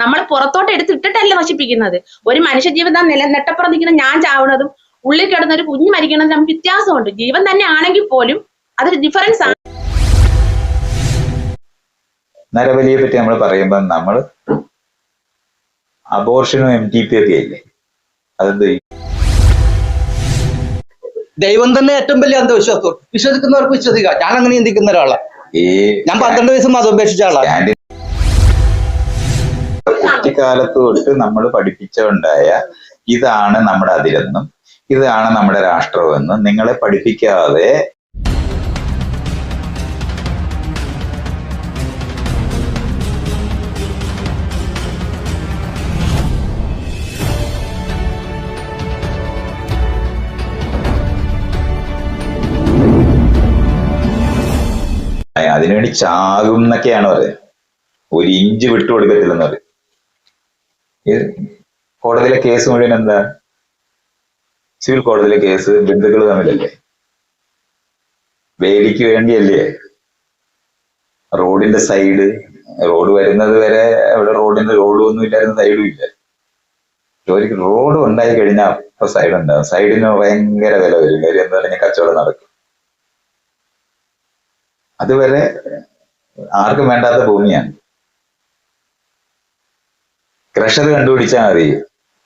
നമ്മൾ പുറത്തോട്ട് എടുത്തിട്ടിട്ടല്ല നശിപ്പിക്കുന്നത്. ഒരു മനുഷ്യജീവിതം നില നെട്ടപ്പുറം നിൽക്കുന്ന ഞാൻ ചാവുന്നതും ഉള്ളിൽ കിടന്ന ഒരു കുഞ്ഞ് മരിക്കുന്നതും നമുക്ക് വ്യത്യാസമുണ്ട്. ജീവൻ തന്നെ ആണെങ്കിൽ പോലും അതൊരു ഡിഫറൻസ് ആണ്. നരബലിയെ പറ്റി നമ്മൾ പറയുമ്പോൾ നമ്മൾ അബോർഷനും എം ടി പി ഒക്കെ ഇല്ലേ അതെന്ത്? ദൈവം തന്നെ ഏറ്റവും വലിയ അന്ധവിശ്വാസം. വിശ്വസിക്കുന്നവർക്ക് വിശ്വസിക്കാം. ഞാൻ അങ്ങനെ ചിന്തിക്കുന്ന ഒരാളാണ് ഈ ഞാൻ പന്ത്രണ്ട് വയസ്സ് മതം ഉപേക്ഷിച്ച ആളാണ് കുട്ടിക്കാലത്ത് തൊട്ട് നമ്മൾ പഠിപ്പിച്ചുണ്ടായ ഇതാണ് നമ്മുടെ അതിരെന്നും ഇതാണ് നമ്മുടെ രാഷ്ട്രമെന്നും നിങ്ങളെ പഠിപ്പിക്കാതെ അതിനുവേണ്ടി ചാകും എന്നൊക്കെയാണ് പറയുന്നത്. ഒരു ഇഞ്ച് വിട്ടുകൊടുക്കത്തില്ലെന്ന് പറയും. കോടതിയിലെ കേസ് മുഴുവൻ എന്താ? സിവിൽ കോടതിയിലെ കേസ് ബന്ധുക്കൾ തമ്മിലല്ലേ? വേലിക്ക് വേണ്ടിയല്ലേ? റോഡിന്റെ സൈഡ് റോഡ് വരുന്നത് വരെ അവിടെ റോഡിന്റെ റോഡ് ഒന്നും ഇല്ലായിരുന്ന സൈഡും ഇല്ല. ജോലിക്ക് റോഡ് ഉണ്ടായി കഴിഞ്ഞാൽ അപ്പൊ സൈഡ് ഉണ്ടാവും സൈഡിന് ഭയങ്കര വില വരും. കാര്യം എന്താ പറഞ്ഞാൽ കച്ചവടം നടക്കും. അതുവരെ ആർക്കും വേണ്ടാത്ത ഭൂമിയാണ്. ക്രഷർ കണ്ടുപിടിച്ചാൽ മതി.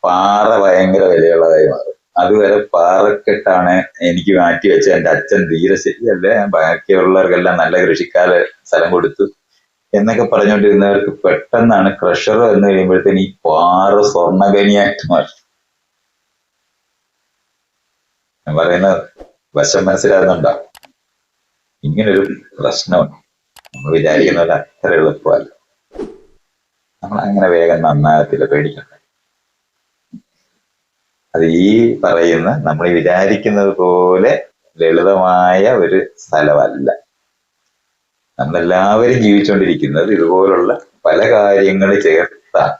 പാറ ഭയങ്കര വിലയുള്ളതായി മാറും. അതുവരെ പാറക്കെട്ടാണ് എനിക്ക് മാറ്റി വെച്ച എന്റെ അച്ഛൻ തീരെ ശരിയല്ല. ബാക്കിയുള്ളവർക്കെല്ലാം നല്ല കൃഷിക്കാല സ്ഥലം കൊടുത്തു. എന്നൊക്കെ പറഞ്ഞുകൊണ്ടിരുന്നവർക്ക് പെട്ടെന്നാണ് ക്രഷർ എന്ന് കഴിയുമ്പോഴത്തേന് ഈ പാറ സ്വർണഖനിയായിട്ട് മാറി. ഞാൻ പറയുന്ന വശം മനസ്സിലാകുന്നുണ്ടോ? ഇങ്ങനൊരു പ്രശ്നമുണ്ട്. നമ്മൾ വിചാരിക്കുന്നത് അത്ര എളുപ്പമല്ല നമ്മൾ അങ്ങനെ വേഗം നന്നാകത്തില്ല പേടിക്കണ്ട. അത് ഈ പറയുന്ന നമ്മൾ വിചാരിക്കുന്നത് പോലെ ലളിതമായ ഒരു സ്ഥലമല്ല. നമ്മളെല്ലാവരും ജീവിച്ചുകൊണ്ടിരിക്കുന്നത് ഇതുപോലുള്ള പല കാര്യങ്ങൾ ചേർത്താണ്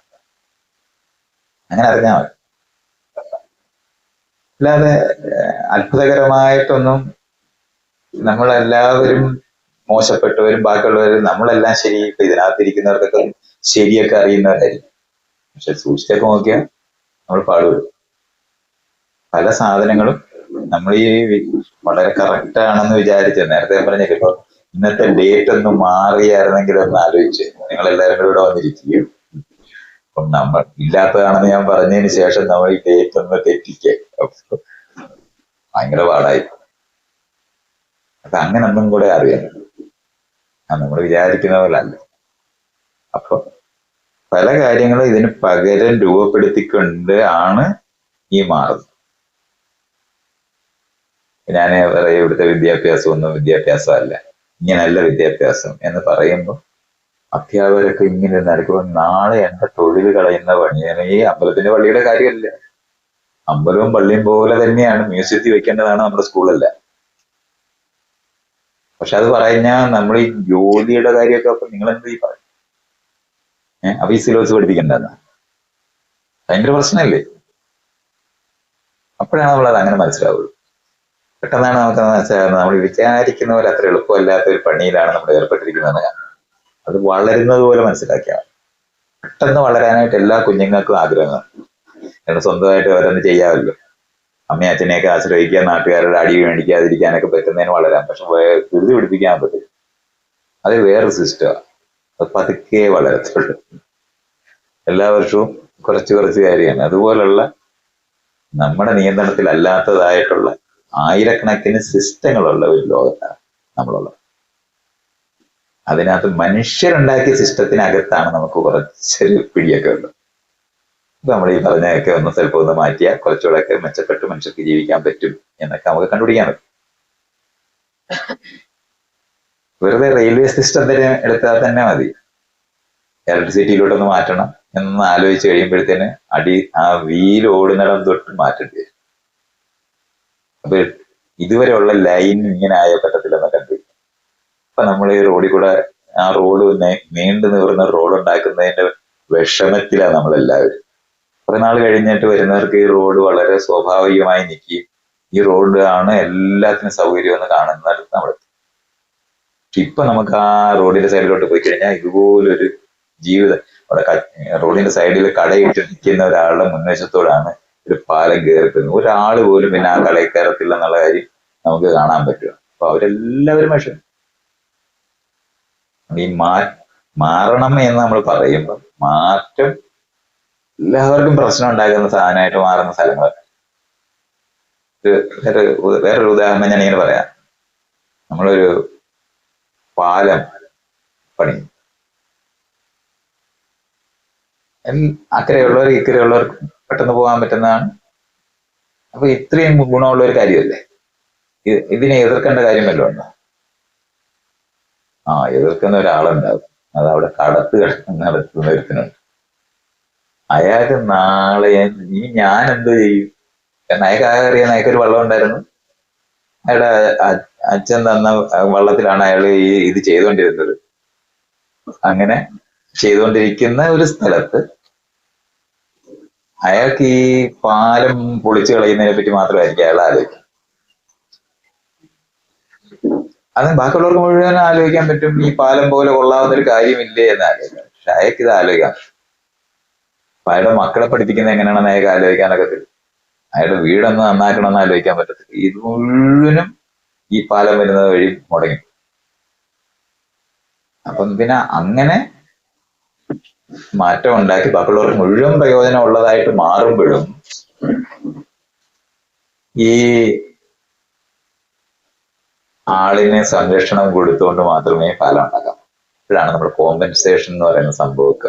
അങ്ങനെ അറിഞ്ഞാൽ മതി. അല്ലാതെ അത്ഭുതകരമായിട്ടൊന്നും നമ്മളെല്ലാവരും മോശപ്പെട്ടവരും ബാക്കിയുള്ളവരും നമ്മളെല്ലാം ശരി ഇപ്പൊ ഇതിനകത്തിരിക്കുന്നവർക്കൊക്കെ ശരിയൊക്കെ അറിയുന്നവരായിരിക്കും പക്ഷെ സൂക്ഷിച്ചൊക്കെ നോക്കിയാൽ നമ്മൾ പാടുപെടും പല സാധനങ്ങളും നമ്മൾ ഈ വളരെ കറക്റ്റ് ആണെന്ന് വിചാരിച്ചു നേരത്തെ ഞാൻ പറഞ്ഞില്ലേ ഇപ്പൊ ഇന്നത്തെ ഡേറ്റ് ഒന്ന് മാറിയായിരുന്നെങ്കിൽ ഒന്ന് ആലോചിച്ച്. നിങ്ങൾ എല്ലാവരും കൂടെ ഇവിടെ വന്നിരിക്കുകയും. അപ്പം നമ്മൾ ഇല്ലാത്തതാണെന്ന് ഞാൻ പറഞ്ഞതിന് ശേഷം നമ്മൾ ഈ ഡേറ്റ് ഒന്ന് തെറ്റിക്കുക അപ്പൊ ഭയങ്കര പാടായി. അപ്പൊ അങ്ങനെ ഒന്നും കൂടെ അറിയാം നമ്മൾ വിചാരിക്കുന്ന പോലെ അല്ല. അപ്പൊ പല കാര്യങ്ങളും ഇതിന് പകരം രൂപപ്പെടുത്തിക്കൊണ്ട് ആണ് ഈ മാറുന്നത്. ഞാൻ പറയും ഇവിടുത്തെ വിദ്യാഭ്യാസം ഒന്നും വിദ്യാഭ്യാസമല്ല. ഇങ്ങനല്ല വിദ്യാഭ്യാസം എന്ന് പറയുമ്പോൾ അധ്യാപകരൊക്കെ ഇങ്ങനെ നടക്കുമ്പോൾ നാളെ എന്റെ തൊഴിൽ കളയുന്ന പണിയാണ് ഈ അമ്പലത്തിന്റെ പള്ളിയുടെ കാര്യമല്ല. അമ്പലവും പള്ളിയും പോലെ തന്നെയാണ് മ്യൂസിയത്തിൽ വെക്കേണ്ടതാണ് നമ്മുടെ സ്കൂളല്ല. പക്ഷെ അത് പറഞ്ഞാൽ നമ്മൾ ഈ ജോലിയുടെ കാര്യമൊക്കെ അപ്പൊ നിങ്ങൾ എന്ത് ഈ ഏഹ് അപ്പൊ ഈ സിലബസ് പഠിപ്പിക്കണ്ടെന്ന് ഭയങ്കര പ്രശ്നമല്ലേ അപ്പോഴാണ് നമ്മൾ അത് അങ്ങനെ മനസ്സിലാവുള്ളൂ. പെട്ടെന്നാണ് നമുക്ക് മനസ്സിലാകുന്നത് നമ്മൾ വിചാരിക്കുന്ന പോലെ അത്ര എളുപ്പമല്ലാത്ത ഒരു പണിയിലാണ് നമ്മൾ ഏർപ്പെട്ടിരിക്കുന്നത്. അത് വളരുന്നത് പോലെ മനസ്സിലാക്കിയാൽ. പെട്ടെന്ന് വളരാനായിട്ട് എല്ലാ കുഞ്ഞുങ്ങൾക്കും ആഗ്രഹങ്ങൾ കാരണം സ്വന്തമായിട്ട് ഓരോന്ന് ചെയ്യാമല്ലോ. അമ്മയും അച്ഛനെയൊക്കെ ആശ്രയിക്കുക നാട്ടുകാരുടെ അടി മേടിക്കാതിരിക്കാനൊക്കെ പറ്റുന്നതിന് വളരാം. പക്ഷെ ധൃതി പിടിപ്പിക്കാൻ പറ്റും അത് വേറൊരു സിസ്റ്റമാണ് അത് പതുക്കെ വളരത്തുള്ളൂ. എല്ലാ വർഷവും കുറച്ച് കുറച്ച് കാര്യമാണ്. അതുപോലുള്ള നമ്മുടെ നിയന്ത്രണത്തിലല്ലാത്തതായിട്ടുള്ള ആയിരക്കണക്കിന് സിസ്റ്റങ്ങളുള്ള ഒരു ലോകത്താണ് നമ്മളുള്ളത്. അതിനകത്ത് മനുഷ്യരുണ്ടാക്കിയ സിസ്റ്റത്തിനകത്താണ് നമുക്ക് കുറച്ചൊരു പിടിയൊക്കെ ഉള്ളത്. നമ്മൾ ഈ പറഞ്ഞതൊക്കെ ഒന്ന് ചിലപ്പോൾ ഒന്ന് മാറ്റിയാൽ കുറച്ചുകൂടെയൊക്കെ മെച്ചപ്പെട്ട് മനുഷ്യർക്ക് ജീവിക്കാൻ പറ്റും എന്നൊക്കെ നമുക്ക് കണ്ടുപിടിക്കാൻ പറ്റും. വെറുതെ റെയിൽവേ സിസ്റ്റം തന്നെ എടുത്താൽ തന്നെ മതി. ഇലക്ട്രിസിറ്റിയിലോട്ടൊന്ന് മാറ്റണം എന്ന് ആലോചിച്ച് കഴിയുമ്പോഴത്തേന് അടി ആ വീൽ ഓടുന്നിടം തൊട്ട് മാറ്റേണ്ടി വരും. അപ്പൊ ഇതുവരെ ഉള്ള ലൈൻ ഇങ്ങനെ ആയ പറ്റത്തില്ലെന്ന് കണ്ടു അപ്പൊ നമ്മൾ ഈ റോഡിൽ കൂടെ ആ റോഡ് നീണ്ടു നിവർന്ന റോഡ് ഉണ്ടാക്കുന്നതിന്റെ വിഷമത്തിലാണ് നമ്മളെല്ലാവരും. കുറെ നാൾ കഴിഞ്ഞിട്ട് വരുന്നവർക്ക് ഈ റോഡ് വളരെ സ്വാഭാവികമായി നിൽക്കുകയും ഈ റോഡ് ആണ് എല്ലാത്തിനും സൗകര്യം എന്ന് കാണുന്നിടത്ത് നമ്മൾ ഇപ്പൊ നമുക്ക് ആ റോഡിന്റെ സൈഡിലോട്ട് പോയി കഴിഞ്ഞാൽ ഇതുപോലൊരു ജീവിതം. അവിടെ റോഡിന്റെ സൈഡിൽ കടയിട്ട് നിൽക്കുന്ന ഒരാളുടെ മുൻവശത്തോടാണ് ഒരു പാലം കയറിക്കുന്നത് ഒരാൾ പോലും പിന്നെ ആ കടയിൽ കയറത്തില്ല എന്നുള്ള കാര്യം നമുക്ക് കാണാൻ പറ്റും അപ്പൊ അവരെല്ലാവരും മനുഷ്യൻ ഈ മാ മാറണം എന്ന് നമ്മൾ പറയുമ്പോൾ മാറ്റം എല്ലാവർക്കും പ്രശ്നം ഉണ്ടാക്കുന്ന സാധനമായിട്ട് മാറുന്ന സ്ഥലങ്ങളൊക്കെ. വേറൊരു ഉദാഹരണം ഞാൻ ഇങ്ങനെ പറയാം. നമ്മളൊരു പാലം പണി. അക്കരയുള്ളവർ ഇക്കരെയുള്ളവർക്ക് പെട്ടെന്ന് പോകാൻ പറ്റുന്നതാണ്. അപ്പൊ ഇത്രയും ഗുണമുള്ള ഒരു കാര്യമല്ലേ ഇതിനെ എതിർക്കേണ്ട കാര്യമല്ലോ ഉണ്ടോ? ആ എതിർക്കുന്ന ഒരാളുണ്ടാവും അത് അവിടെ കടത്ത് നടത്തുന്ന ഒരുത്തിനുണ്ട്. അയാൾക്ക് നാളെ ഇനി ഞാൻ എന്ത് ചെയ്യും? കാരണം അയാൾക്ക് വെള്ളം ഉണ്ടായിരുന്നു. അയാളുടെ അച്ഛൻ തന്ന വള്ളത്തിലാണ് അയാൾ ഈ ഇത് ചെയ്തുകൊണ്ടിരുന്നത് അങ്ങനെ ചെയ്തുകൊണ്ടിരിക്കുന്ന ഒരു സ്ഥലത്ത് അയാൾക്ക് ഈ പാലം പൊളിച്ചു കളയുന്നതിനെ പറ്റി മാത്രമായിരിക്കും അയാൾ ആലോചിക്കുക അത് ബാക്കിയുള്ളവർക്ക് മുഴുവൻ ആലോചിക്കാൻ പറ്റും ഈ പാലം പോലെ കൊള്ളാവുന്ന ഒരു കാര്യമില്ലേ എന്ന് ആലോചിക്കാം. പക്ഷെ അയാൾക്ക് ഇത് ആലോചിക്കാം. അയാളുടെ മക്കളെ പഠിപ്പിക്കുന്നത് എങ്ങനെയാണെന്ന് അയാൾക്ക് ആലോചിക്കാനൊക്കെ അയാളുടെ വീടൊന്ന് നന്നാക്കണമെന്ന് ആലോചിക്കാൻ പറ്റത്തില്ല. ഇത് മുഴുവനും ഈ പാലം വരുന്നത് വഴി മുടങ്ങി. അപ്പം പിന്നെ അങ്ങനെ മാറ്റം ഉണ്ടാക്കി ബാക്കിയുള്ളവർക്ക് മുഴുവൻ പ്രയോജനം ഉള്ളതായിട്ട് മാറുമ്പോഴും ഈ ആളിനെ സംരക്ഷണം കൊടുത്തുകൊണ്ട് മാത്രമേ പാലം ഉണ്ടാക്കാം. ഇപ്പോഴാണ് നമ്മൾ കോമ്പൻസേഷൻ എന്ന് പറയുന്ന സംഭവമൊക്കെ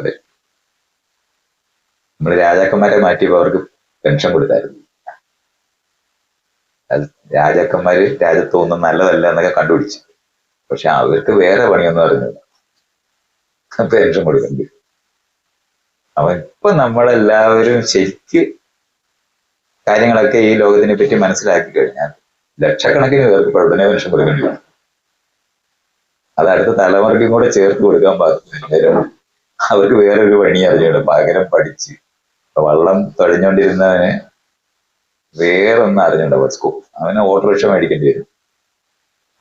നമ്മൾ രാജാക്കന്മാരെ മാറ്റിയപ്പോൾ അവർക്ക് പെൻഷൻ കൊടുത്തായിരുന്നു. രാജാക്കന്മാര് രാജ്യത്ത് ഒന്നും നല്ലതല്ല എന്നൊക്കെ കണ്ടുപിടിച്ചു. പക്ഷെ അവർക്ക് വേറെ പണിയൊന്നും അറിഞ്ഞില്ല. പെൻഷൻ കൊടുക്കണ്ടി അപ്പൊ ഇപ്പൊ നമ്മളെല്ലാവരും ശരിക്ക് കാര്യങ്ങളൊക്കെ ഈ ലോകത്തിനെ പറ്റി മനസ്സിലാക്കി കഴിഞ്ഞാൽ ലക്ഷക്കണക്കിന് പേർക്ക് ഉടനെ പെൻഷൻ കൊടുക്കേണ്ടി വരും. അത് അടുത്ത തലമുറയ്ക്കും കൂടെ ചേർത്ത് കൊടുക്കാൻ പാകത്തിന് അവർക്ക് വേറൊരു പണി അറിഞ്ഞൂടെ പകരം പഠിച്ച് വള്ളം വള്ളം തൊഴഞ്ഞോണ്ടിരുന്നവന് വേറൊന്നും അറിഞ്ഞൂടാ സ്കോപ്പ് അവന് ഓട്ടോറിക്ഷ മേടിക്കേണ്ടി വരും.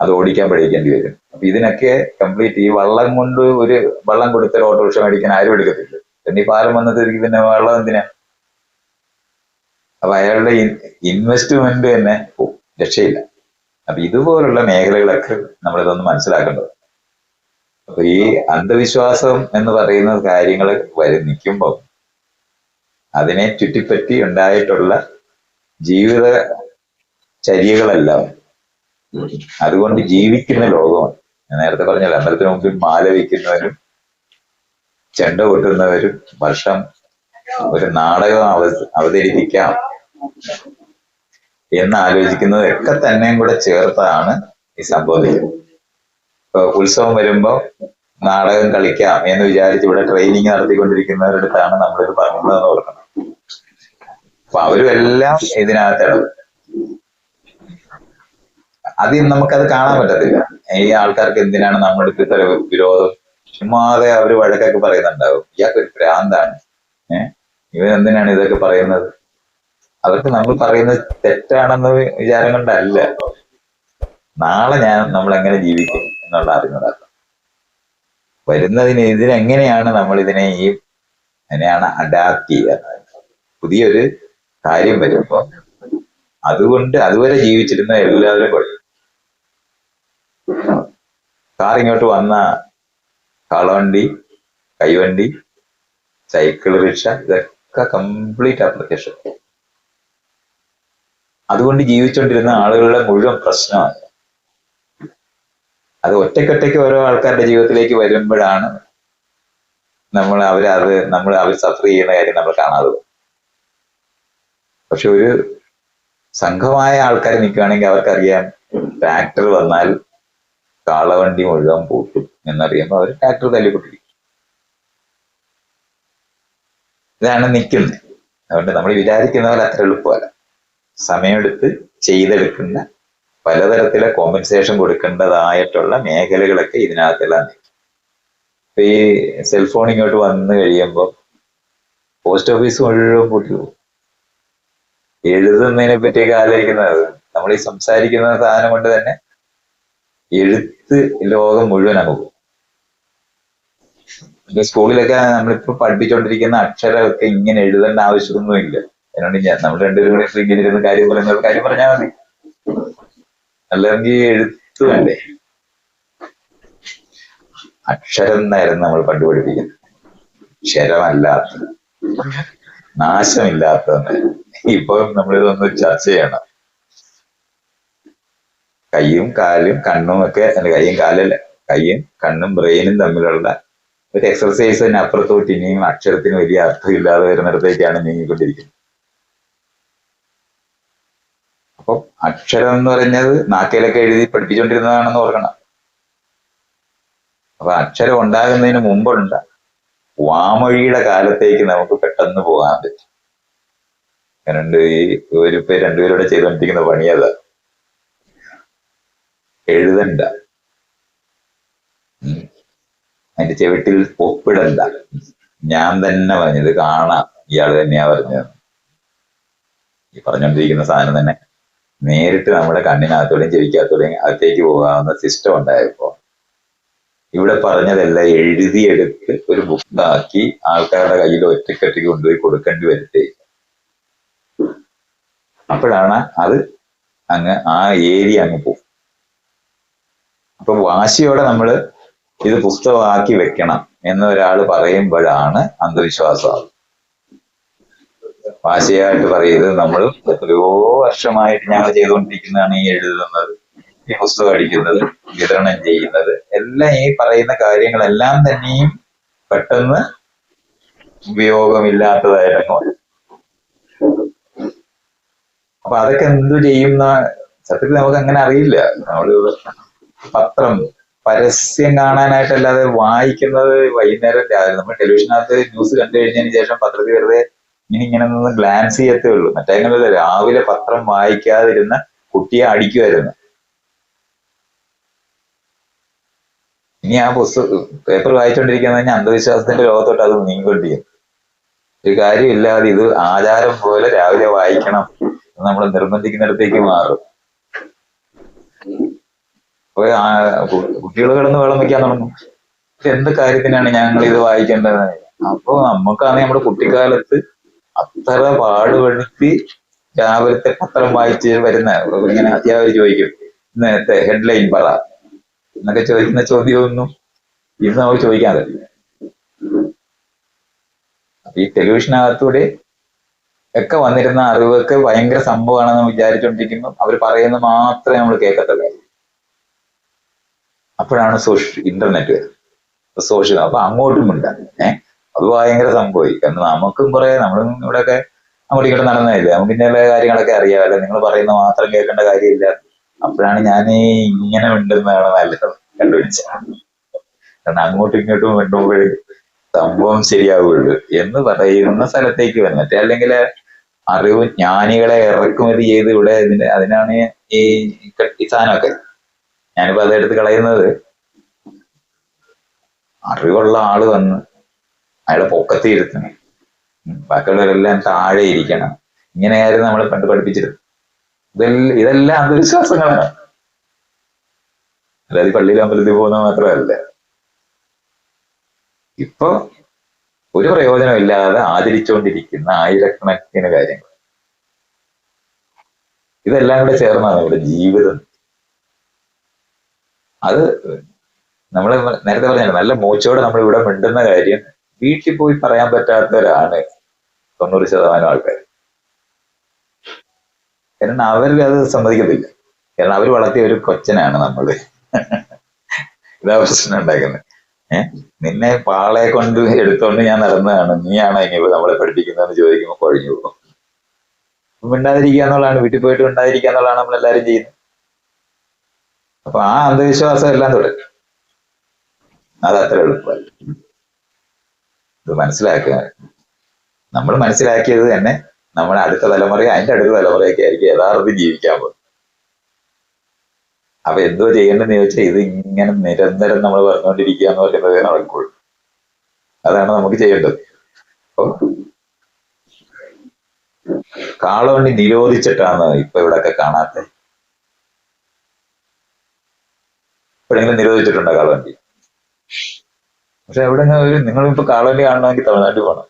അത് ഓടിക്കാൻ പഠിക്കേണ്ടി വരും. അപ്പൊ ഇതിനൊക്കെ കംപ്ലീറ്റ് ഈ വള്ളം കൊണ്ട് ഒരു വള്ളം കൊടുത്തൊരു ഓട്ടോറിക്ഷ മേടിക്കാൻ ആരും എടുക്കത്തില്ല. എന്നീ പാലം വന്നതിരിക്കും പിന്നെ വള്ളം എന്തിനാ? അപ്പൊ അയാളുടെ ഇൻവെസ്റ്റ്മെന്റ് തന്നെ. രക്ഷയില്ല. അപ്പൊ ഇതുപോലുള്ള മേഖലകളൊക്കെ നമ്മളിതൊന്ന് മനസ്സിലാക്കേണ്ടത്. അപ്പൊ ഈ അന്ധവിശ്വാസം എന്ന് പറയുന്ന കാര്യങ്ങൾ വരും നിൽക്കുമ്പോൾ അതിനെ ചുറ്റിപ്പറ്റി ഉണ്ടായിട്ടുള്ള ജീവിത ചര്യകളെല്ലാം അതുകൊണ്ട് ജീവിക്കുന്ന ലോകമാണ്. ഞാൻ നേരത്തെ പറഞ്ഞല്ലോ അമ്പലത്തിന് മുമ്പിൽ മാല വയ്ക്കുന്നവരും ചെണ്ട കൊട്ടുന്നവരും വർഷം ഒരു നാടകം അവ അവതരിപ്പിക്കാം എന്ന് ആലോചിക്കുന്നതൊക്കെ തന്നെയും കൂടെ ചേർത്താണ് ഈ സംഭവം ഇപ്പൊ ഉത്സവം വരുമ്പോ നാടകം കളിക്കാം എന്ന് വിചാരിച്ച് ഇവിടെ ട്രെയിനിങ് നടത്തിക്കൊണ്ടിരിക്കുന്നവരുടെ അടുത്താണ് നമ്മളിത് പറഞ്ഞതെന്ന് ഓർക്കണം. അപ്പൊ അവരും എല്ലാം ഇതിനകത്ത് ഇടപെടും അതിന് നമുക്കത് കാണാൻ പറ്റത്തില്ല. ഈ ആൾക്കാർക്ക് എന്തിനാണ് നമ്മുടെ ഇത്ര വിരോധം? ചുമ്മാതെ അവർ വഴക്കൊക്കെ പറയുന്നുണ്ടാവും. ഇയാൾക്ക് ഒരു ഭ്രാന്താണ്. ഏഹ് ഇവൻ എന്തിനാണ് ഇതൊക്കെ പറയുന്നത്? അവർക്ക് നമ്മൾ പറയുന്നത് തെറ്റാണെന്ന് വിചാരം കൊണ്ടല്ല നാളെ ഞാൻ നമ്മൾ എങ്ങനെ ജീവിക്കും എന്നുള്ള അറിഞ്ഞതാണ് വരുന്നതിന് ഇതിനെങ്ങനെയാണ് നമ്മൾ ഇതിനെ ഈ അതിനെയാണ് അഡാപ്റ്റ് ചെയ്യുക? പുതിയൊരു കാര്യം വരുമ്പോ അതുകൊണ്ട് അതുവരെ ജീവിച്ചിരുന്ന എല്ലാവരും കൊള്ളും കാർ ഇങ്ങോട്ട് വന്ന കാളവണ്ടി കൈവണ്ടി സൈക്കിൾ റിക്ഷ ഇതൊക്കെ കംപ്ലീറ്റ് ആപ്ലിക്കേഷൻ അതുകൊണ്ട് ജീവിച്ചുകൊണ്ടിരുന്ന ആളുകളുടെ മുഴുവൻ പ്രശ്നമാണ്. അത് ഒറ്റയ്ക്കൊറ്റയ്ക്ക് ഓരോ ആൾക്കാരുടെ ജീവിതത്തിലേക്ക് വരുമ്പോഴാണ് നമ്മൾ അവരത് നമ്മൾ അവർ സഫർ ചെയ്യുന്ന കാര്യം നമ്മൾ കാണാതെ. പക്ഷെ ഒരു സംഘമായ ആൾക്കാർ നിൽക്കുകയാണെങ്കിൽ അവർക്കറിയാം ട്രാക്ടർ വന്നാൽ കാളവണ്ടി മുഴുവൻ പൂട്ടും എന്നറിയുമ്പോൾ അവർ ട്രാക്ടർ തല്ലിപ്പൊട്ടിരിക്കും ഇതാണ് നിൽക്കുന്നത്. അതുകൊണ്ട് നമ്മൾ വിചാരിക്കുന്ന പോലെ അത്ര എളുപ്പമല്ല. സമയമെടുത്ത് ചെയ്തെടുക്കുന്ന പലതരത്തിലെ കോമ്പൻസേഷൻ കൊടുക്കേണ്ടതായിട്ടുള്ള മേഖലകളൊക്കെ ഇതിനകത്തെല്ലാം നിൽക്കും. ഇപ്പൊ ഈ സെൽഫോൺ ഇങ്ങോട്ട് വന്നു കഴിയുമ്പോൾ പോസ്റ്റ് ഓഫീസ് മുഴുവൻ പൂട്ടി പോകും. എഴുതുന്നതിനെ പറ്റിയൊക്കെ ആലോചിക്കുന്നത്. നമ്മൾ ഈ സംസാരിക്കുന്ന സാധനം കൊണ്ട് തന്നെ എഴുത്ത് ലോകം മുഴുവൻ പോകും. സ്കൂളിലൊക്കെ നമ്മളിപ്പോ പഠിപ്പിച്ചുകൊണ്ടിരിക്കുന്ന അക്ഷരമൊക്കെ ഇങ്ങനെ എഴുതേണ്ട ആവശ്യമൊന്നും ഇല്ല അതുകൊണ്ട് ഞാൻ നമ്മൾ രണ്ടുപേരും കൂടി ഇങ്ങനെ കാര്യം പറയുന്ന കാര്യം പറഞ്ഞാൽ മതി. അല്ലെങ്കിൽ എഴുത്ത് വേണ്ടേ? അക്ഷരം എന്നായിരുന്നു നമ്മൾ പണ്ട് പഠിപ്പിക്കുന്നത്. ക്ഷരമല്ലാത്ത നാശമില്ലാത്തതെന്ന് ഇപ്പൊ നമ്മളിതൊന്ന് ചർച്ച ചെയ്യണം. കൈയും കാലും കണ്ണും ഒക്കെ അല്ല കൈയും കാലല്ല കൈയും കണ്ണും ബ്രെയിനും തമ്മിലുള്ള ഒരു എക്സർസൈസ് തന്നെ അപ്പുറത്തോട്ട് ഇനിയും അക്ഷരത്തിന് വലിയ അർത്ഥമില്ലാതെ വരുന്നിടത്തേക്കാണ് നീങ്ങിക്കൊണ്ടിരിക്കുന്നത്. അപ്പൊ അക്ഷരം എന്ന് പറഞ്ഞത് നാക്കയിലൊക്കെ എഴുതി പഠിപ്പിച്ചുകൊണ്ടിരുന്നതാണെന്ന് ഓർക്കണം. അപ്പൊ അക്ഷരം ഉണ്ടാകുന്നതിന് മുമ്പുണ്ട് വാമൊഴിയുടെ കാലത്തേക്ക് നമുക്ക് പെട്ടെന്ന് പോകാൻ പറ്റും. രണ്ട് ഈ ഒരു പേര് രണ്ടുപേരൂടെ ചെയ്തുകൊണ്ടിരിക്കുന്ന പണി അതാ. എഴുതണ്ട. അതിന്റെ ചെവിട്ടിൽ ഒപ്പിടണ്ട. ഞാൻ തന്നെ പറഞ്ഞത് കാണാം. ഇയാൾ തന്നെയാ പറഞ്ഞത്. ഈ പറഞ്ഞുകൊണ്ടിരിക്കുന്ന സാധനം തന്നെ നേരിട്ട് നമ്മുടെ കണ്ണിനകത്തോടെയും ചെവിക്കകത്തോടെയും അകത്തേക്ക് പോകാവുന്ന സിസ്റ്റം ഉണ്ടായപ്പോ ഇവിടെ പറഞ്ഞതെല്ലാം എഴുതിയെടുത്ത് ഒരു ബുക്കാക്കി ആൾക്കാരുടെ കയ്യിൽ ഒറ്റക്കെട്ടിക്ക് കൊണ്ടുപോയി കൊടുക്കേണ്ടി വരട്ടെ. അപ്പോഴാണ് അത് അങ്ങ് ആ ഏരിയ അങ്ങ് പോകും അപ്പൊ വാശിയോടെ നമ്മൾ ഇത് പുസ്തകമാക്കി വെക്കണം എന്ന് ഒരാൾ പറയുമ്പോഴാണ് അന്ധവിശ്വാസം. വാശിയായിട്ട് പറയുന്നത് നമ്മൾ എത്രയോ വർഷമായിട്ട് ഞങ്ങൾ ചെയ്തുകൊണ്ടിരിക്കുന്നതാണ് ഈ എഴുതുന്നത് ഈ പുസ്തകം അടിക്കുന്നത് വിതരണം ചെയ്യുന്നത്. എല്ലാം ഈ പറയുന്ന കാര്യങ്ങളെല്ലാം തന്നെയും പെട്ടെന്ന് ഉപയോഗമില്ലാത്തതായിട്ടൊക്കെ. അപ്പൊ അതൊക്കെ എന്തു ചെയ്യുന്ന സത്യത്തിൽ നമുക്ക് അങ്ങനെ അറിയില്ല. നമ്മൾ പത്രം പരസ്യം കാണാനായിട്ടല്ലാതെ വായിക്കുന്നത് വൈകുന്നേരം രാവിലെ. നമ്മൾ ടെലിവിഷനകത്ത് ന്യൂസ് കണ്ടു കഴിഞ്ഞതിന് ശേഷം പത്രത്തിൽ വെറുതെ ഇനി ഇങ്ങനെ നിന്ന് ഗ്ലാൻസ് ചെയ്യത്തേ ഉള്ളൂ. മറ്റേ രാവിലെ പത്രം വായിക്കാതിരുന്ന കുട്ടിയെ അടിക്കുമായിരുന്നു ഇനി ആ പുസ്തകം പേപ്പർ വായിച്ചുകൊണ്ടിരിക്കുന്ന കഴിഞ്ഞാൽ അന്ധവിശ്വാസത്തിന്റെ ലോകത്തോട്ട് അത് നീങ്ങിക്കൊണ്ടിരിക്കും. ഒരു കാര്യമില്ലാതെ ഇത് ആചാരം പോലെ രാവിലെ വായിക്കണം. നമ്മൾ നിർബന്ധിക്കുന്നിടത്തേക്ക് മാറും. കുട്ടികൾ കിടന്ന് വെള്ളം വെക്കാൻ തുടങ്ങും. എന്ത് കാര്യത്തിനാണ് ഞങ്ങൾ ഇത് വായിക്കേണ്ടത്? അപ്പൊ നമുക്കാണ് നമ്മുടെ കുട്ടിക്കാലത്ത് അത്ര പാടുപെടുത്തി രാവിലത്തെ പത്രം വായിച്ച് വരുന്ന ഇങ്ങനെ അധ്യാപകർ ചോദിക്കും ഇന്നത്തെ ഹെഡ്ലൈൻ പറ. എന്നൊക്കെ ചോദിക്കുന്ന ചോദ്യമൊന്നും ഇന്ന് നമുക്ക് ചോദിക്കാൻ കഴിയില്ല അപ്പൊ ഈ ടെലിവിഷനകത്തൂടെ ഒക്കെ വന്നിരുന്ന അറിവൊക്കെ ഭയങ്കര സംഭവമാണെന്ന് വിചാരിച്ചുകൊണ്ടിരിക്കുമ്പോൾ അവർ പറയുന്നത് മാത്രമേ നമ്മൾ കേൾക്കത്തുള്ളൂ. അപ്പോഴാണ് സോഷ്യൽ ഇന്റർനെറ്റ് സോഷ്യൽ അപ്പൊ അങ്ങോട്ടും ഉണ്ട്. ഏഹ് അത് ഭയങ്കര സംഭവമായി. കാരണം നമുക്കും കുറെ നമ്മളും ഇവിടെയൊക്കെ അങ്ങോട്ട് ഇങ്ങോട്ട് നടന്നതല്ലേ? നമുക്ക് ഇന്ന കാര്യങ്ങളൊക്കെ അറിയാമല്ലോ. നിങ്ങൾ പറയുന്ന മാത്രം കേൾക്കേണ്ട കാര്യമില്ല. അപ്പോഴാണ് ഞാൻ ഇങ്ങനെ ഉണ്ടെന്നാണ് നല്ലത് കണ്ടുപിടിച്ചത് കാരണം അങ്ങോട്ടും ഇങ്ങോട്ടും മിണ്ടുമ്പോഴേ സംഭവം ശരിയാവുള്ളൂ എന്ന് പറയുന്ന സ്ഥലത്തേക്ക് വന്നിട്ട് അല്ലെങ്കിൽ അറിവ് ജ്ഞാനികളെ ഇറക്കുമതി ചെയ്ത് ഇവിടെ ഇതിന്റെ അതിനാണ് ഈ ഈ സാധനമൊക്കെ. ഞാനിപ്പോ അതെടുത്ത് കളയുന്നത്. അറിവുള്ള ആൾ വന്ന് അയാളെ പൊക്കത്തി ഇരുത്തണം. ബാക്കിയുള്ളവരെല്ലാം താഴെ ഇരിക്കണം. ഇങ്ങനെയായിരുന്നു നമ്മൾ പണ്ട് പഠിപ്പിച്ചിരുന്നത്. ഇതെല്ലാം ഇതെല്ലാം അന്ധവിശ്വാസങ്ങളാണ്. അല്ലാതെ പള്ളിയിൽ അമ്പലത്തിൽ പോകുന്നത് മാത്രമല്ല. ഇപ്പൊ ഒരു പ്രയോജനമില്ലാതെ ആചരിച്ചുകൊണ്ടിരിക്കുന്ന ആയിരക്കണക്കിന് കാര്യങ്ങൾ. ഇതെല്ലാം കൂടെ ചേർന്നാണ് ഇവിടെ ജീവിതം. അത് നമ്മൾ നേരത്തെ പറഞ്ഞാൽ നല്ല മൂച്ചോടെ നമ്മൾ ഇവിടെ മിണ്ടുന്ന കാര്യം വീട്ടിൽ പോയി പറയാൻ പറ്റാത്തവരാണ് തൊണ്ണൂറ് ശതമാനം ആൾക്കാർ കാരണം അവർ അത് സമ്മതിക്കത്തില്ല. കാരണം അവർ വളർത്തിയ ഒരു കൊച്ചനാണ് നമ്മൾ. ഇതാ പ്രശ്നം ഉണ്ടാക്കുന്നത്. ഏഹ് നിന്നെ പാളയെ കൊണ്ട് എടുത്തോണ്ട് ഞാൻ നടന്നതാണ്. നീയാണ് ഇനി നമ്മളെ പഠിപ്പിക്കുന്നതെന്ന് ചോദിക്കുമ്പോൾ കുഴഞ്ഞു പോകും. മിണ്ടാതിരിക്കുക എന്നുള്ളതാണ്. വീട്ടിൽ പോയിട്ട് മിണ്ടാതിരിക്കുക എന്നുള്ളതാണ് നമ്മൾ ചെയ്യുന്നത്. അപ്പൊ ആ അന്ധവിശ്വാസം എല്ലാം തുടങ്ങി അത് അത്ര എളുപ്പമല്ല. ഇത് മനസ്സിലാക്കുക. നമ്മൾ മനസ്സിലാക്കിയത് തന്നെ നമ്മുടെ അടുത്ത തലമുറ അതിന്റെ അടുത്ത തലമുറയൊക്കെ ആയിരിക്കും യഥാർത്ഥത്തിൽ ജീവിക്കാൻ പോകുന്നത്. അപ്പൊ എന്തോ ചെയ്യേണ്ടതെന്ന് ചോദിച്ചാൽ ഇത് ഇങ്ങനെ നിരന്തരം നമ്മൾ പറഞ്ഞുകൊണ്ടിരിക്കുക എന്ന് പറയുന്നത് നടക്കുള്ളൂ അതാണ് നമുക്ക് ചെയ്യേണ്ടത്. അപ്പൊ കാളവണ്ടി നിരോധിച്ചിട്ടാണ് ഇപ്പൊ ഇവിടെയൊക്കെ കാണാത്ത. എപ്പോഴെങ്കിലും നിരോധിച്ചിട്ടുണ്ടോ കാളവണ്ടി? പക്ഷെ എവിടെ നിങ്ങളിപ്പോ കാളവണ്ടി കാണണമെങ്കിൽ തമിഴ്നാട്ടിൽ പോകണം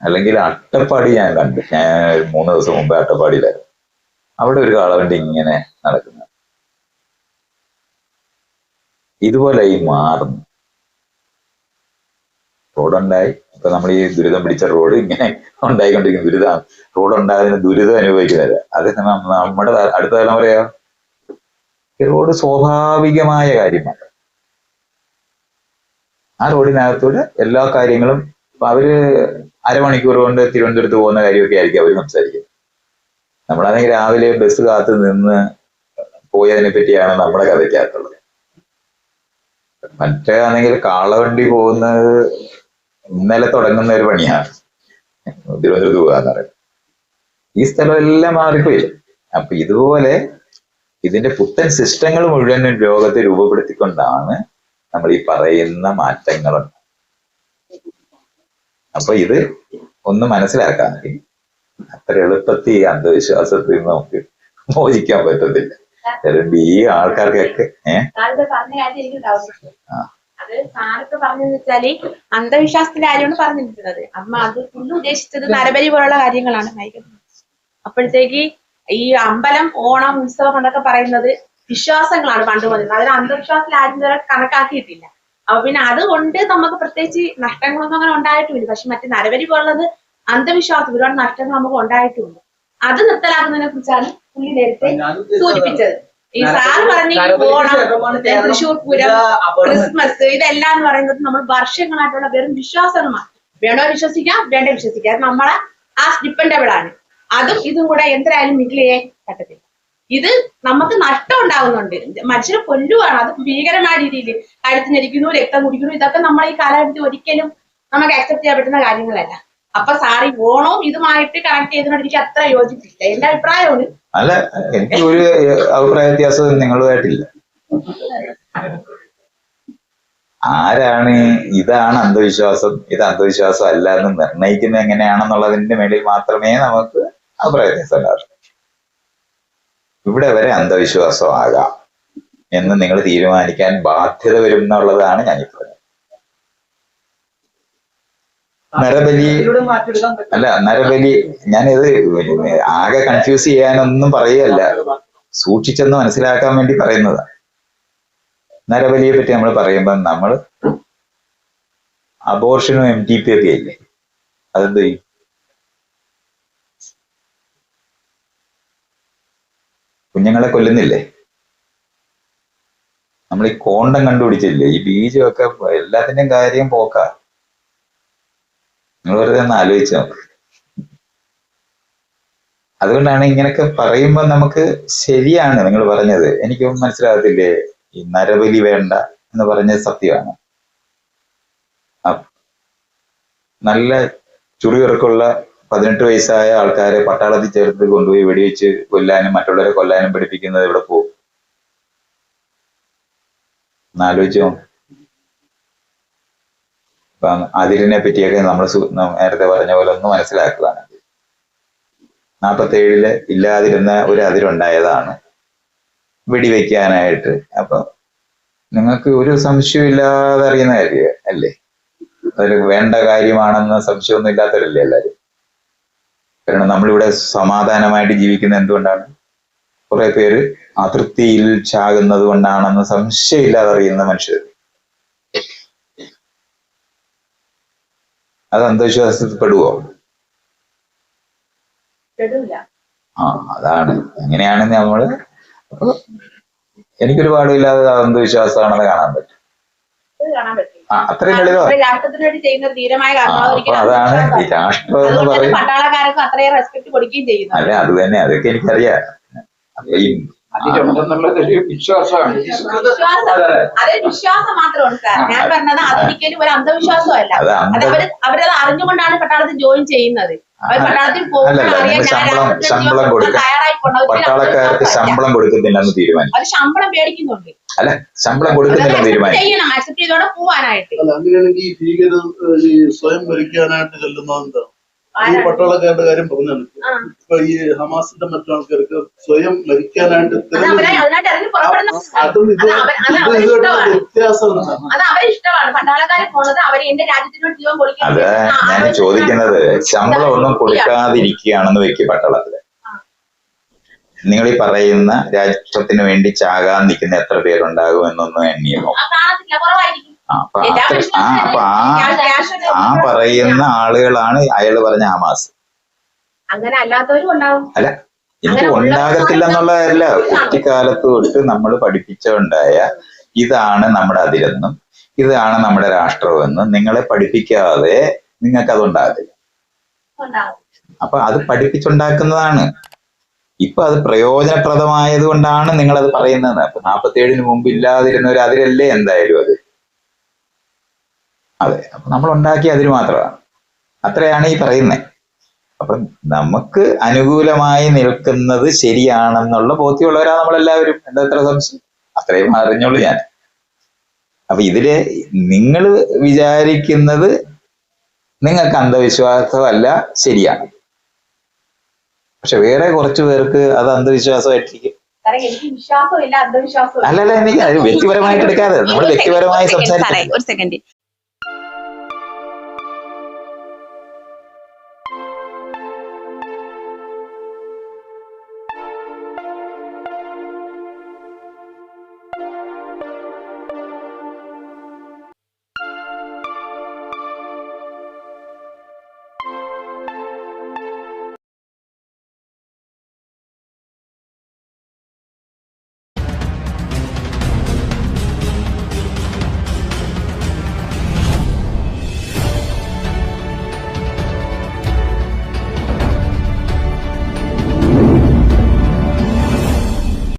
അല്ലെങ്കിൽ അട്ടപ്പാടി ഞാൻ കണ്ടു. ഞാൻ മൂന്ന് ദിവസം മുമ്പ് അട്ടപ്പാടിയിലായിരുന്നു. അവിടെ ഒരു കാളവണ്ടി ഇങ്ങനെ നടക്കുന്നത് ഇതുപോലെ ഈ മാറുന്നു റോഡുണ്ടായി ഇപ്പൊ നമ്മൾ ഈ ദുരിതം പിടിച്ച റോഡ് ഇങ്ങനെ ഉണ്ടായിക്കൊണ്ടിരിക്കുന്ന. ദുരിതം. റോഡ് ഉണ്ടായതിന് ദുരിതം അനുഭവിക്കുന്നത് അതേസമയം നമ്മ- നമ്മുടെ അടുത്ത തലമുറയോ? ഈ റോഡ് സ്വാഭാവികമായ കാര്യമാണ്. ആ റോഡിനകത്തൂടെ എല്ലാ കാര്യങ്ങളും അവർ അരമണിക്കൂർ കൊണ്ട് തിരുവനന്തപുരത്ത് പോകുന്ന കാര്യമൊക്കെ ആയിരിക്കും അവർ സംസാരിക്കുന്നത്. നമ്മളാണെങ്കിൽ രാവിലെ ബസ് കാത്ത് നിന്ന് പോയതിനെ പറ്റിയാണ് നമ്മുടെ കഥയ്ക്കകത്തുള്ളത്. മറ്റേ ആണെങ്കിൽ കാളവണ്ടി പോകുന്നത് ഇന്നലെ തുടങ്ങുന്ന ഒരു പണിയാണ്. തിരുവനന്തപുരത്ത് പോകാന്ന് പറയുന്നത്. ഈ സ്ഥലം എല്ലാം മാറിപ്പോയി. അപ്പൊ ഇതുപോലെ ഇതിന്റെ പുത്തൻ സിസ്റ്റങ്ങൾ മുഴുവൻ ലോകത്തെ രൂപപ്പെടുത്തിക്കൊണ്ടാണ് നമ്മൾ ഈ പറയുന്ന മാറ്റങ്ങൾ. അപ്പൊ ഇത് ഒന്ന് മനസ്സിലാക്കാൻ അത്ര എളുപ്പത്തിൽ ഈ അന്ധവിശ്വാസത്തിൽ നിന്ന് നമുക്ക് മോചിക്കാൻ പറ്റത്തില്ല. ഈ ആൾക്കാർക്കൊക്കെ ഏഹ്. അത് പറഞ്ഞെന്ന് വെച്ചാൽ അന്ധവിശ്വാസത്തിന്റെ കാര്യമാണ് പറഞ്ഞിരിക്കുന്നത്. അമ്മ അത് പുള്ളി ഉദ്ദേശിച്ചത് നരബലി പോലുള്ള കാര്യങ്ങളാണ്. അപ്പോഴത്തേക്ക് ഈ അമ്പലം ഓണം ഉത്സവം എന്നൊക്കെ പറയുന്നത് വിശ്വാസങ്ങളാണ് പണ്ട് മുതൽ. അതിന് അന്ധവിശ്വാസത്തിൽ ആരും ഇതുവരെ കണക്കാക്കിയിട്ടില്ല. അപ്പൊ പിന്നെ അതുകൊണ്ട് നമുക്ക് പ്രത്യേകിച്ച് നഷ്ടങ്ങളൊന്നും അങ്ങനെ ഉണ്ടായിട്ടുമില്ല പക്ഷെ മറ്റേ നരബലി പോലുള്ളത് അന്ധവിശ്വാസം ഒരുപാട് നഷ്ടങ്ങൾ നമുക്ക് ഉണ്ടായിട്ടുണ്ട്. അത് നിർത്തലാക്കുന്നതിനെ കുറിച്ചാണ് പുള്ളി നേരത്തെ സൂചിപ്പിച്ചത്. ഈ സാർ പറഞ്ഞ ഓണം തൃശൂർ പൂരം ക്രിസ്മസ് ഇതെല്ലാം എന്ന് പറയുന്നത് നമ്മൾ വർഷങ്ങളായിട്ടുള്ള വെറും വിശ്വാസങ്ങളാണ് വേണോ വിശ്വസിക്കാം വേണ്ട വിശ്വസിക്കാം. അത് നമ്മളെ ആ ഡിപ്പെൻഡബിൾ ആണ്. അതും ഇതും കൂടെ എന്തായാലും മിഡിലേ ചെയ്യാൻ പറ്റത്തില്ല. ഇത് നമുക്ക് നഷ്ടം ഉണ്ടാകുന്നുണ്ട് മനുഷ്യരെ കൊല്ലുവാണ്. അത് ഭീകരമായ രീതിയിൽ കഴുത്തിനിരിക്കുന്നു രക്തം കുടിക്കുന്നു. ഇതൊക്കെ നമ്മൾ ഈ കാലഘട്ടത്തിൽ ഒരിക്കലും നമുക്ക് അക്സെപ്റ്റ് ചെയ്യാൻ പറ്റുന്ന കാര്യങ്ങളല്ല. അപ്പൊ സാറി ഓണവും ഇതുമായിട്ട് കണക്ട് ചെയ്തതിനോട് എനിക്ക് അത്ര യോജിപ്പില്ല. എന്റെ അഭിപ്രായമാണ്. അല്ല എനിക്ക് ഒരു അഭിപ്രായ വ്യത്യാസം നിങ്ങളുമായിട്ടില്ല. ആരാണ് ഇതാണ് അന്ധവിശ്വാസം? ഇത് അന്ധവിശ്വാസം അല്ല എന്ന് നിർണയിക്കുന്നത് എങ്ങനെയാണെന്നുള്ളതിന്റെ മേളിൽ മാത്രമേ നമുക്ക് അഭിപ്രായ വ്യത്യാസം ഉണ്ടാവുള്ളൂ. ഇവിടെ വരെ അന്ധവിശ്വാസം ആകാം എന്ന് നിങ്ങൾ തീരുമാനിക്കാൻ ബാധ്യത വരും എന്നുള്ളതാണ് ഞാൻ ഈ പറഞ്ഞത് നരബലി അല്ല നരബലി ഞാനിത് ആകെ കൺഫ്യൂസ് ചെയ്യാനൊന്നും പറയുകയല്ല. സൂക്ഷിച്ചെന്ന് മനസ്സിലാക്കാൻ വേണ്ടി പറയുന്നതാണ് നരബലിയെ പറ്റി നമ്മൾ പറയുമ്പോൾ നമ്മൾ അബോർഷനും എം ടി പി ഒക്കെ ഇല്ലേ? അതെന്ത് ചെയ്യും? കുഞ്ഞുങ്ങളെ കൊല്ലുന്നില്ലേ? നമ്മൾ ഈ കോണ്ടം കണ്ടുപിടിച്ചില്ലേ? ഈ ബീജമൊക്കെ എല്ലാത്തിന്റെയും കാര്യം പോക്കാ. നിങ്ങൾ വെറുതെ ഒന്ന് ആലോചിച്ച് അതുകൊണ്ടാണ് ഇങ്ങനെയൊക്കെ പറയുമ്പോൾ നമുക്ക് ശരിയാണ് നിങ്ങൾ പറഞ്ഞത്. എനിക്ക് മനസ്സിലാകത്തില്ലേ? ഈ നരബലി വേണ്ട എന്ന് പറഞ്ഞത് സത്യമാണ്. നല്ല ചുറിയിറക്കുള്ള പതിനെട്ട് വയസ്സായ ആൾക്കാരെ പട്ടാളത്തിൽ ചേർത്ത് കൊണ്ടുപോയി വെടിവെച്ച് കൊല്ലാനും മറ്റുള്ളവരെ കൊല്ലാനും പഠിപ്പിക്കുന്നത് ഇവിടെ പോകും ഒന്ന് ഇപ്പം അതിരിനെ പറ്റിയൊക്കെ നമ്മൾ നേരത്തെ പറഞ്ഞ പോലെ ഒന്ന് മനസ്സിലാക്കുകയാണ്. നാൽപ്പത്തി ഏഴിൽ ഇല്ലാതിരുന്ന ഒരു അതിരുണ്ടായതാണ്. വെടിവെക്കാനായിട്ട്. അപ്പൊ നിങ്ങൾക്ക് ഒരു സംശയം ഇല്ലാതെ അറിയുന്ന കാര്യം അല്ലേ? അതൊരു വേണ്ട കാര്യമാണെന്ന സംശയമൊന്നും ഇല്ലാത്തവരല്ലേ എല്ലാവരും കാരണം നമ്മളിവിടെ സമാധാനമായിട്ട് ജീവിക്കുന്ന എന്തുകൊണ്ടാണ്? കുറെ പേര് അതൃപ്തിയിൽ ചാകുന്നത് കൊണ്ടാണെന്ന് സംശയമില്ലാതെ അറിയുന്ന മനുഷ്യർ അത് അന്ധവിശ്വാസത്തിൽ പെടുവോ ആ അതാണ്. അങ്ങനെയാണ് നമ്മൾ അപ്പൊ എനിക്കൊരു പാടില്ലാതെ അന്ധവിശ്വാസമാണെന്ന് കാണാൻ പറ്റും. ആ അത്രയും ലളിതം അപ്പൊ അതാണ് ഈ. രാഷ്ട്രം എന്ന് പറയുന്നത്. അല്ല അത് തന്നെ. അതൊക്കെ എനിക്കറിയാം. അപ്പൊ ഈ അതിലുണ്ടെന്നുള്ളത് ഒരു വിശ്വാസമാണ്. വിശ്വാസം. വിശ്വാസം മാത്രമാണ് സാർ ഞാൻ പറഞ്ഞത് അതൊരിക്കലും ഒരു അന്ധവിശ്വാസമല്ല. അത് അവർ അവരത് അറിഞ്ഞുകൊണ്ടാണ് പട്ടാളത്തിൽ ജോയിൻ ചെയ്യുന്നത്. ശമ്പളം- ശമ്പളം കൊടുക്കാൻ പട്ടാളക്കാർക്ക്. ശമ്പളം കൊടുക്കുന്നില്ലെന്ന് തീരുമാനിച്ചു. അവർ ശമ്പളം പേടിക്കുന്നുണ്ട് അല്ല ശമ്പളം കൊടുക്കുന്നില്ലെന്ന് accept തീരുമാനിച്ചു. അക്സെപ്റ്റ് ചെയ്തോടെ പോവാനായിട്ട്. അല്ല അങ്ങനെയാണെങ്കിൽ സ്വയം ഭരിക്കാനായിട്ട് ചെല്ലുന്നത് എന്താ? ഈ പട്ടാളക്കാരുടെ കാര്യം പറഞ്ഞാണ്. ഇപ്പൊ ഈ ഹമാസിന്റെ മറ്റു ആൾക്കാർക്ക് സ്വയം മരിക്കാനായിട്ട് അത് ഇത് അത് അത് ഞാൻ ചോദിക്കുന്നത് ശമ്പളം ഒന്നും കൊടുക്കാതിരിക്കുകയാണെന്ന് വെക്കും പട്ടാളത്തിൽ. നിങ്ങൾ ഈ പറയുന്ന രാഷ്ട്രത്തിന് വേണ്ടി ചാകാൻ നിൽക്കുന്ന എത്ര പേരുണ്ടാകും എന്നൊന്നും എണ്ണിയമോ ആ, അപ്പൊ അപ്പൊ പറയുന്ന ആളുകളാണ് അയാൾ പറഞ്ഞ ആമാസ് അങ്ങനെ അല്ലാത്തവരും ഉണ്ടാവും. അല്ല എനിക്ക് ഉണ്ടാകത്തില്ല എന്നുള്ളതല്ല കുട്ടിക്കാലത്ത് തൊട്ട് നമ്മൾ പഠിപ്പിച്ചുണ്ടായ ഇതാണ് നമ്മുടെ അതിരെന്നും ഇതാണ് നമ്മുടെ രാഷ്ട്രമെന്നും നിങ്ങളെ പഠിപ്പിക്കാതെ നിങ്ങൾക്ക് അതുണ്ടാകത്തില്ല അപ്പൊ അത് പഠിപ്പിച്ചുണ്ടാക്കുന്നതാണ്. ഇപ്പൊ അത് പ്രയോജനപ്രദമായത് കൊണ്ടാണ് നിങ്ങൾ അത് പറയുന്നത്. അപ്പൊ നാപ്പത്തി ഏഴിന് മുമ്പ് ഇല്ലാതിരുന്ന ഒരു അതിരല്ലേ എന്തായാലും അത്? അതെ അപ്പൊ നമ്മൾ ഉണ്ടാക്കിയ അതിന് മാത്രമാണ്. അത്രയാണ് ഈ പറയുന്നത് അപ്പൊ നമുക്ക് അനുകൂലമായി നിൽക്കുന്നത് ശരിയാണെന്നുള്ള ബോധ്യമുള്ളവരാ നമ്മളെല്ലാവരും. എന്താ എത്ര സംശയം? അത്രയും അറിഞ്ഞോളൂ ഞാൻ. അപ്പൊ ഇതിൽ നിങ്ങൾ വിചാരിക്കുന്നത് നിങ്ങൾക്ക് അന്ധവിശ്വാസമല്ല ശരിയാണ്. പക്ഷെ വേറെ കുറച്ചു പേർക്ക് അത് അന്ധവിശ്വാസമായിട്ടിരിക്കും. അല്ലല്ല എനിക്ക് വ്യക്തിപരമായിട്ട് എടുക്കാതെ നമ്മൾ വ്യക്തിപരമായി സംസാരിക്കാം ഒരു സെക്കൻഡ്